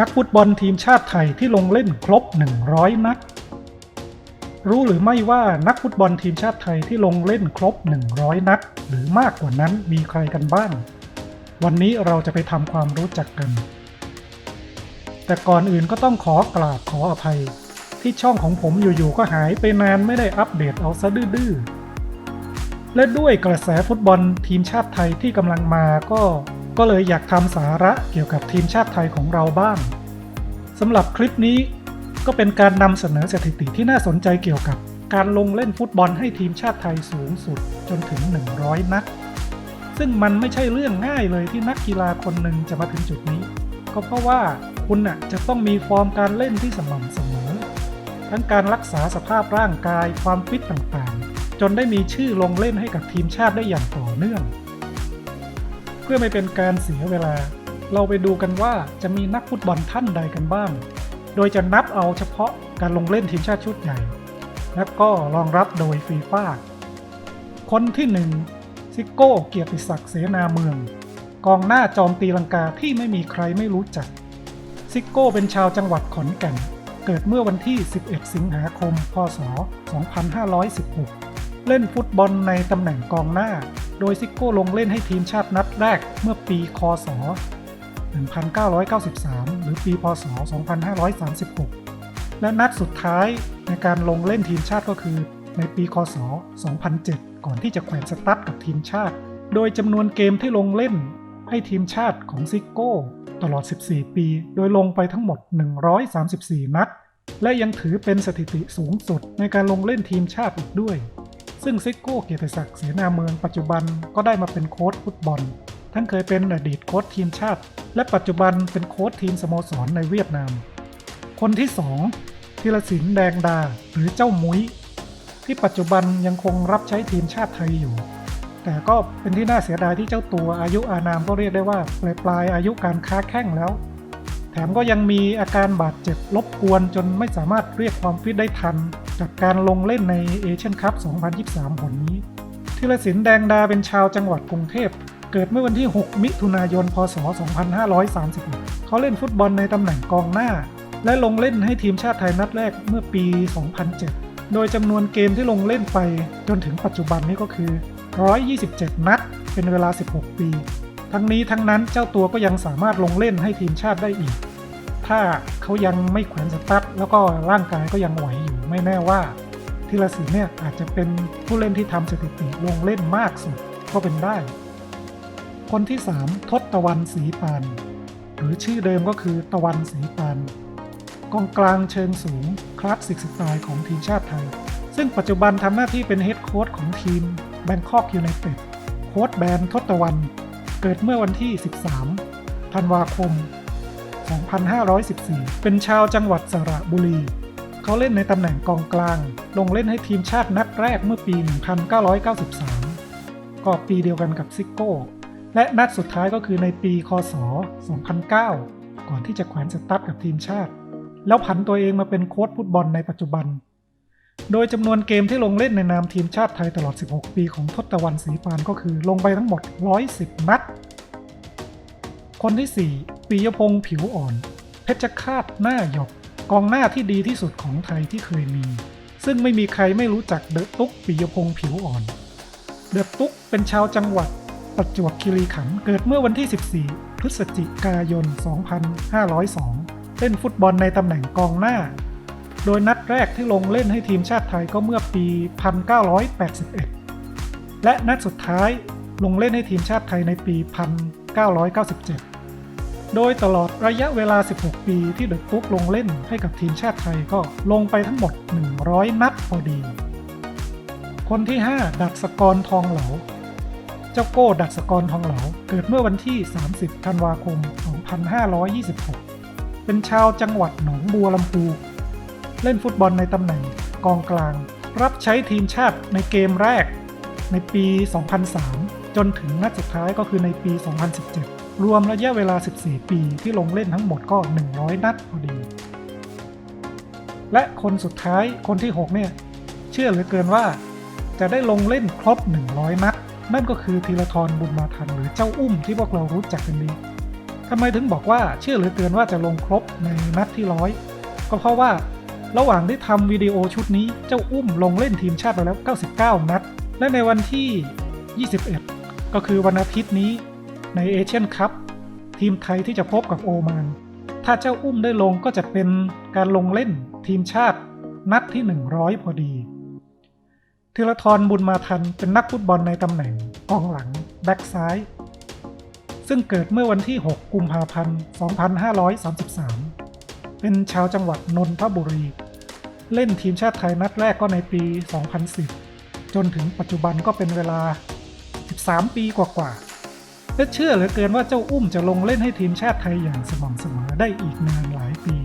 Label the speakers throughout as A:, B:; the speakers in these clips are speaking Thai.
A: นักฟุตบอลทีมชาติไทยที่ลงเล่นครบ 100 นัด รู้หรือไม่ว่านักฟุตบอลทีมชาติไทยที่ลงเล่นครบ 100 นัด หรือมากกว่านั้นมีใครกันบ้าง วันนี้เราจะไปทำความรู้จักกัน แต่ก่อนอื่นก็ต้องขอกราบขออภัย ที่ช่องของผมอยู่ๆก็หายไปนานไม่ได้อัปเดตเอาซะดื้อและด้วยกระแสฟุตบอลทีมชาติไทยที่กำลังมาก็ ก็เลยอยากทำสาระเกี่ยวกับทีมชาติไทยของเราบ้างสำหรับคลิปนี้ก็เป็นการนำเสนอสถิติที่น่าสนใจเกี่ยวกับการลงเล่นฟุตบอลให้ทีมชาติไทยสูงสุดจนถึง 100 นัด ซึ่งมันไม่ใช่เรื่องง่ายเลยที่นักกีฬาคนหนึ่งจะมาถึงจุดนี้ ก็เพราะว่าคุณน่ะจะต้องมีฟอร์มการเล่นที่สม่ำเสมอ ทั้งการรักษาสภาพร่างกายความฟิตต่างๆ จนได้มีชื่อลงเล่นให้กับทีมชาติได้อย่างต่อเนื่อง พื่อไม่เป็นการเสียเวลา เราไปดูกันว่าจะมีนักฟุตบอลท่านใดกันบ้าง โดยจะนับเอาเฉพาะการลงเล่นทีมชาติชุดใหญ่ และก็รองรับโดยฟีฟ่าคนที่หนึ่งซิโก้เกียรติศักดิ์เสนาเมือง กองหน้าจอมตีลังกาที่ไม่มีใครไม่รู้จัก ซิโก้เป็นชาวจังหวัดขอนแก่น เกิดเมื่อวันที่ 11 สิงหาคม พศ 2516 เล่นฟุตบอลในตำแหน่งกองหน้า โดยซิโก้ลงเล่นให้ทีมชาตินัดแรกเมื่อปีคศ 1993 หรือปีพศ 2536 และนัดสุดท้ายในการลงเล่นทีมชาติก็คือ ในปีคศ 2007 ก่อนที่จะแขวนสตั๊ดกับทีมชาติ โดยจำนวนเกมที่ลงเล่นให้ทีมชาติของซิโก้ ตลอด 14 ปี โดยลงไปทั้งหมด 134 นัด และยังถือเป็นสถิติสูงสุดในการลงเล่นทีมชาติอีกด้วย ซึ่งซิโก้เกียรติศักดิ์เสนาเมืองปัจจุบันก็ได้มาเป็นโค้ชฟุตบอล ทั้งเคยเป็นอดีตโค้ชทีมชาติ และปัจจุบันเป็นโค้ชทีมสโมสรในเวียดนาม คนที่2ธีรศิลป์แดงดาหรือเจ้ามุ้ย ที่ปัจจุบันยังคงรับใช้ทีมชาติไทยอยู่ แต่ก็เป็นที่น่าเสียดายที่เจ้าตัวอายุอานามก็เรียกได้ว่าปลายปลายอายุการค้าแข้งแล้ว แถมก็ยังมีอาการบาดเจ็บรบกวนจนไม่สามารถเรียกความฟิตได้ทัน จากการลงเล่นในเอเชียนคัพ 2023 ผลนี้ธีรศิลป์แดงดาเป็นชาวจังหวัดกรุงเทพ เกิดเมื่อวันที่ 6 มิถุนายน พศ 2531 เขาเล่นฟุตบอลในตำแหน่งกองหน้า และลงเล่นให้ทีมชาติไทยนัดแรกเมื่อปี 2007 โดยจำนวนเกมที่ลงเล่นไปจนถึงปัจจุบันนี้ก็คือ 127 นัด เป็นเวลา 16 ปี ทั้งนี้ทั้งนั้นเจ้าตัวก็ยังสามารถลงเล่นให้ทีมชาติได้อีก ถ้าเขายังไม่แขวนสตั๊ด แล้วก็ร่างกายก็ยังไหวอยู่ไม่แน่ว่าธีรศิลป์เนี่ยอาจจะเป็นผู้เล่นที่ทำสถิติลงเล่นมากสุดก็เป็นได้ คนที่ 3 ทศตะวันศรีปาน หรือชื่อเดิมก็คือตะวันศรีปานกองกลางเชิงสูงคลาสสิกสไตล์ของทีมชาติไทย ซึ่งปัจจุบันทำหน้าที่เป็นเฮดโค้ชของทีมแบงคอกยูไนเต็ดโค้ชแบนทศตะวัน เกิดเมื่อวันที่ 13 ธันวาคม 2514 เป็นชาวจังหวัดสระบุรี เขาเล่นในตำแหน่งกองกลาง ลงเล่นให้ทีมชาตินัดแรกเมื่อปี 1993 ก็ปีเดียวกันกับซิโก้ และนัดสุดท้ายก็คือในปีคศ 2009 ก่อนที่จะแขวนสตั๊ดกับทีมชาติ แล้วผันตัวเองมาเป็นโค้ชฟุตบอลในปัจจุบัน โดยจำนวนเกมที่ลงเล่นในนามทีมชาติไทยตลอด 16 ปีของทศตวรรณศรีปานก็คือลงไปทั้งหมด 110 นัด คนที่ 4ปียพงษ์ผิวอ่อน เพชรฆาตหน้าหยกกองหน้าที่ดีที่สุดของไทยที่เคยมี ซึ่งไม่มีใครไม่รู้จักเดอะตุ๊กปิยพงษ์ผิวอ่อน เดอะตุ๊กเป็นชาวจังหวัดประจวบคีรีขันธ์เกิดเมื่อวันที่ 14 พฤศจิกายน 2502 เล่นฟุตบอลในตำแหน่งกองหน้า โดยนัดแรกที่ลงเล่นให้ทีมชาติไทยก็เมื่อปี 1981 และนัดสุดท้ายลงเล่นให้ทีมชาติไทยในปี 1997 โดยตลอดระยะเวลา 16 ปีที่เดอะตุ๊กลงเล่นให้กับทีมชาติไทยก็ลงไปทั้งหมด 100 นัดพอดี คนที่ 5 ดัดสกรทองเหลา เจ้าโก้ดัดสกรทองเหลา เกิดเมื่อวันที่ 30 ธันวาคม 2526 เป็นชาวจังหวัดหนองบัวลำพู เล่นฟุตบอลในตำแหน่งกองกลาง รับใช้ทีมชาติในเกมแรกในปี 2003 จนถึงนัดสุดท้ายก็คือในปี 2017 รวมระยะเวลา 14 ปีที่ลงเล่นทั้งหมดก็ 100 นัดพอดี และคนสุดท้ายคนที่ 6 เนี่ย เชื่อเหลือเกินว่า จะได้ลงเล่นครบ 100 นัด นั่นก็คือธีรทรบุญมาทันหรือเจ้าอุ้มที่พวกเรารู้จักกันดีทำไมถึงบอกว่าเชื่อเหลือเกินว่าจะลงครบในนัดที่ร้อยก็เพราะว่าระหว่างที่ทำวิดีโอชุดนี้เจ้าอุ้มลงเล่นทีมชาติไปแล้ว 99 นัด และในวันที่ 21 ก็คือวันอาทิตย์นี้ ในเอเชียนคัพทีมไทยที่จะพบกับโอมาน ถ้าเจ้าอุ้มได้ลงก็จะเป็นการลงเล่นทีมชาตินัดที่ 100 พอดีธีรทรบุญมาทันเป็นนักฟุตบอลในตำแหน่งกองหลัง แบ็กซ้าย ซึ่งเกิดเมื่อวันที่ 6 กุมภาพันธ์ 2533 เป็นชาวจังหวัดนนทบุรี เล่นทีมชาติไทยนัดแรกก็ในปี 2010 จนถึงปัจจุบันก็เป็นเวลา 13 ปีกว่าๆ และเชื่อเหลือเกินว่าเจ้าอุ้มจะลงเล่นให้ทีมชาติไทยอย่างสม่ำเสมอได้อีกนานหลายปี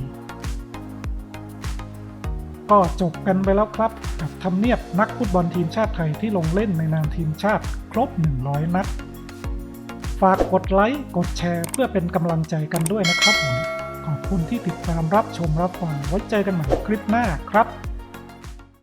A: ก็จบกันไปแล้วครับ กับทำเนียบนักฟุตบอลทีมชาติไทยที่ลงเล่นในนามทีมชาติครบ 100 นัด ฝากกดไลค์กดแชร์เพื่อเป็นกำลังใจกันด้วยนะครับผมขอบคุณที่ติดตามรับชมรับฟังไว้เจอกันใหม่คลิปหน้าครับ